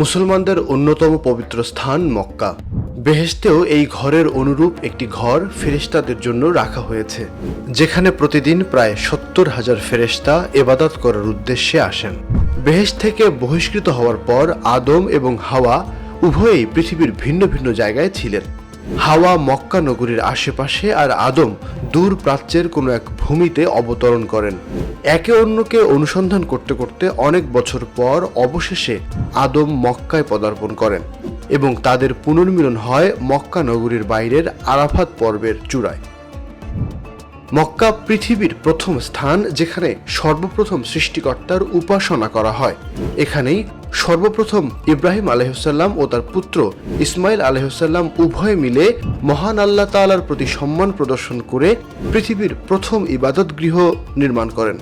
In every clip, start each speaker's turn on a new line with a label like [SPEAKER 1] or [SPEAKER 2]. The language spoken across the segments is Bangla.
[SPEAKER 1] মুসলমানদের অন্যতম পবিত্র স্থান মক্কা। বেহেশতেও এই ঘরের অনুরূপ একটি ঘর ফেরেশতাদের জন্য রাখা হয়েছে, যেখানে প্রতিদিন প্রায় সত্তর হাজার ফেরেশতা এবাদত করার উদ্দেশ্যে আসেন। বেহেশ থেকে বহিষ্কৃত হওয়ার পর আদম এবং হাওয়া উভয়েই পৃথিবীর ভিন্ন ভিন্ন জায়গায় ছিলেন। হাওয়া মক্কা নগরীর আশেপাশে আর আদম দূর প্রাচ্যের কোনো এক ভূমিতে অবতরণ করেন। একে অন্যকে অনুসন্ধান করতে করতে অনেক বছর পর অবশেষে আদম মক্কায় পদার্পণ করেন এবং তাদের পুনর্মিলন হয় মক্কা নগরীর বাইরের আরাফাত পর্বের চূড়ায়। মক্কা পৃথিবীর প্রথম স্থান যেখানে সর্বপ্রথম সৃষ্টিকর্তার উপাসনা করা হয়। এখানেই সর্বপ্রথম ইব্রাহিম আলহিসাল্লাম ও তার পুত্র ইসমাইল আলহিসাল্লাম উভয় মিলে মহান আল্লাহ তাআলার প্রতি সম্মান প্রদর্শন করে পৃথিবীর প্রথম ইবাদত গৃহ নির্মাণ করেন।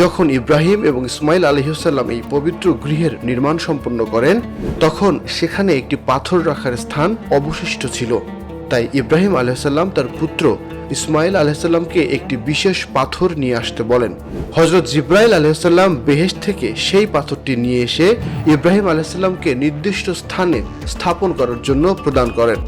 [SPEAKER 1] যখন ইব্রাহিম এবং ইসমাইল আলহিসাল্লাম এই পবিত্র গৃহের নির্মাণ সম্পন্ন করেন, তখন সেখানে একটি পাথর রাখার স্থান অবশিষ্ট ছিল। তাই ইব্রাহিম আলহিসাল্লাম তার পুত্র ইসমাইল আলহিসাল্লামকে একটি বিশেষ পাথর নিয়ে আসতে বলেন। হজরত জিব্রাইল আলহিসাল্লাম বেহেশ থেকে সেই পাথরটি নিয়ে এসে ইব্রাহিম আলাইসাল্লামকে নির্দিষ্ট স্থানে স্থাপন করার জন্য প্রদান করেন।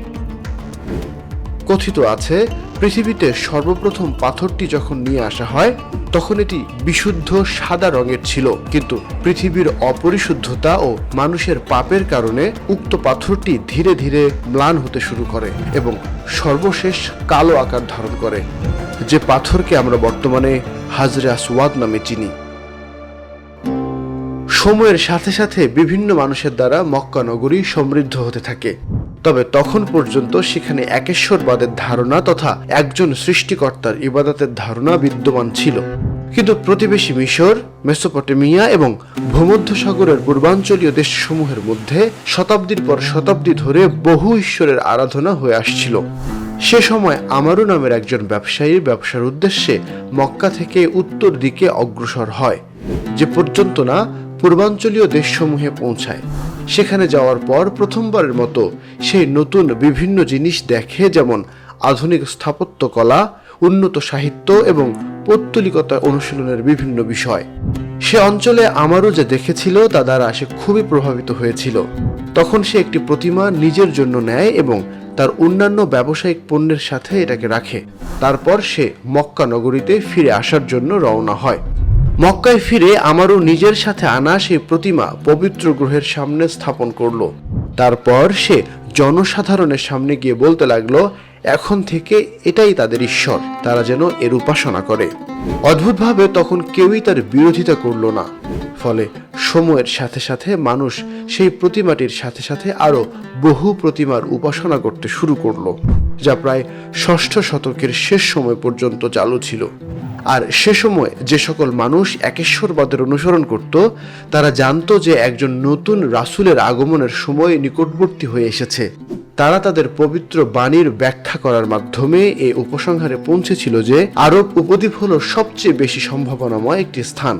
[SPEAKER 1] কথিত আছে পৃথিবীতে সর্বপ্রথম পাথরটি যখন নিয়ে আসা হয়, তখন এটি বিশুদ্ধ সাদা রঙের ছিল। কিন্তু পৃথিবীর অপরিশুদ্ধতা ও মানুষের পাপের কারণে উক্ত পাথরটি ধীরে ধীরে ম্লান হতে শুরু করে এবং সর্বশেষ কালো আকার ধারণ করে, যে পাথরকে আমরা বর্তমানে হাজরে আসওয়াদ নামে চিনি। সময়ের সাথে সাথে বিভিন্ন মানুষের দ্বারা মক্কা নগরী সমৃদ্ধ হতে থাকে। তবে তখন পর্যন্ত সেখানে একেশ্বরবাদের ধারণা তথা একজন সৃষ্টিকর্তার ইবাদতের ধারণা বিদ্যমান ছিল। কিন্তু প্রতিবেশী মিশর, মেসোপটেমিয়া এবং ভূমধ্যসাগরের পূর্বাঞ্চলীয় দেশসমূহের মধ্যে শতাব্দীর পর শতাব্দী ধরে বহু ঈশ্বরের আরাধনা হয়ে আসছিল। সে সময় আমারু নামের একজন ব্যবসায়ী ব্যবসার উদ্দেশ্যে মক্কা থেকে উত্তর দিকে অগ্রসর হয়, যে পর্যন্ত না পূর্বাঞ্চলীয় দেশসমূহে পৌঁছায়। সেখানে যাওয়ার পর প্রথমবারের মতো সেই নতুন বিভিন্ন জিনিস দেখে, যেমন আধুনিক স্থাপত্য কলা উন্নত সাহিত্য এবং পৌত্তলিকতা অনুশীলনের বিভিন্ন বিষয়। সে অঞ্চলে আমারও যে দেখেছিল, তা দ্বারা সে খুবই প্রভাবিত হয়েছিল। তখন সে একটি প্রতিমা নিজের জন্য নেয় এবং তার অন্যান্য ব্যবসায়িক পণ্যের সাথে এটাকে রাখে। তারপর সে মক্কা নগরীতে ফিরে আসার জন্য রওনা হয়। মক্কায় ফিরে আমারও নিজের সাথে আনা সেই প্রতিমা পবিত্র গ্রহের সামনে স্থাপন করল। তারপর সে জনসাধারণের সামনে গিয়ে বলতে লাগল, এখন থেকে এটাই তাদের ঈশ্বর। তারা যেন এর উপাসনা করে। অদ্ভুতভাবে তখন কেউই তার বিরোধিতা করল না। ফলে সময়ের সাথে সাথে মানুষ সেই প্রতিমাটির সাথে সাথে আরও বহু প্রতিমার উপাসনা করতে শুরু করল, যা প্রায় ষষ্ঠ শতকের শেষ সময় পর্যন্ত চালু ছিল। আর সে সময় যে সকল মানুষ একেশ্বরবাদের অনুসরণ করত, তারা জানতো যে একজন নতুন রাসূলের আগমনের সময় নিকটবর্তী হয়ে এসেছে। তারা তাদের পবিত্র বাণীর ব্যাখ্যা করার মাধ্যমে এই উপসংহারে পৌঁছেছিল যে আরব উপদ্বীপ হল সবচেয়ে বেশি সম্ভাবনাময় একটি স্থান,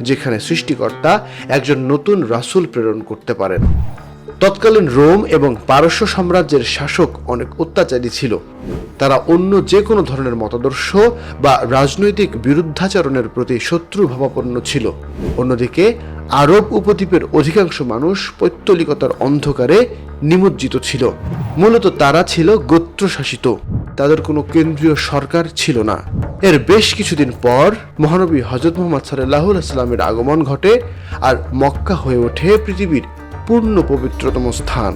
[SPEAKER 1] যেখানে সৃষ্টিকর্তা একজন নতুন রাসূল প্রেরণ করতে পারেন। তৎকালীন রোম এবং পারস্য সাম্রাজ্যের শাসক অনেক অত্যাচারী ছিল। তারা অন্য যে কোনো ধরনের মতাদর্শ বা রাজনৈতিক বিরুদ্ধাচরণের প্রতি শত্রু ভাবাপন্ন ছিল। অন্যদিকে, আরব উপদ্বীপের অধিকাংশ মানুষ পৈত্তলিকতার অন্ধকারে নিমজ্জিত ছিল। মূলত তারা ছিল গোত্রশাসিত। তাদের কোনো কেন্দ্রীয় সরকার ছিল না। এর বেশ কিছুদিন পর মহানবী হজরত মোহাম্মদ সাল্লাহ সাল্লামের আগমন ঘটে আর মক্কা হয়ে ওঠে পৃথিবীর পূর্ণ পবিত্রতম স্থান।